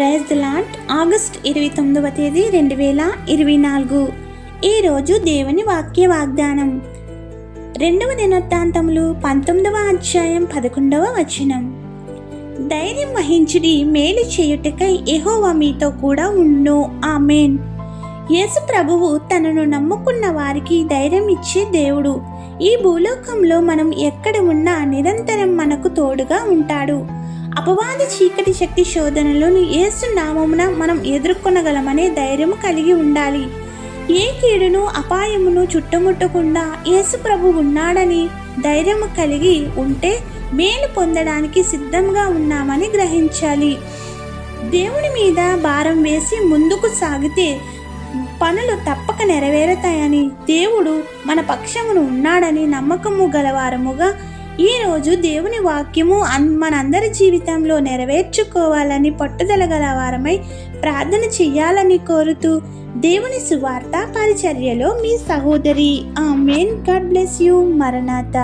Praise the lot August ఇరవై తొమ్మిదవ తేదీ రెండు వేల ఇరవై నాలుగు. ఈరోజు దేవుని వాక్య వాగ్దానం. రెండవ దినోత్తాంతములు పంతొమ్మిదవ అధ్యాయం పదకొండవ వచనం. ధైర్యం వహించిడి మేలు చేయుటకై ఎహోవా మీతో కూడా ఉండు. ఆమెన్. యేసు ప్రభువు తనను నమ్ముకున్న వారికి ధైర్యం ఇచ్చే దేవుడు. ఈ భూలోకంలో మనం ఎక్కడ ఉన్నా నిరంతరం మనకు తోడుగా ఉంటాడు. అపవాది చీకటి శక్తి శోధనలను యేసు నామమున మనం ఎదుర్కొనగలమనే ధైర్యం కలిగి ఉండాలి. ఏ కీడును అపాయమును చుట్టముట్టకుండా యేసు ప్రభు ఉన్నాడని ధైర్యం కలిగి ఉంటే మేలు పొందడానికి సిద్ధంగా ఉన్నామని గ్రహించాలి. దేవుని మీద భారం వేసి ముందుకు సాగితే పనులు తప్పక నెరవేరుతాయని దేవుడు మన పక్షమును ఉన్నాడని నమ్మకము గలవారముగా ఈరోజు దేవుని వాక్యము అన్ మనందరి జీవితంలో నెరవేర్చుకోవాలని పట్టుదల గలవారమై ప్రార్థన చెయ్యాలని కోరుతూ దేవుని సువార్త పరిచర్యలో మీ సహోదరి. ఆ మెయిన్ గాడ్ బ్లెస్ యూ. మరణాత.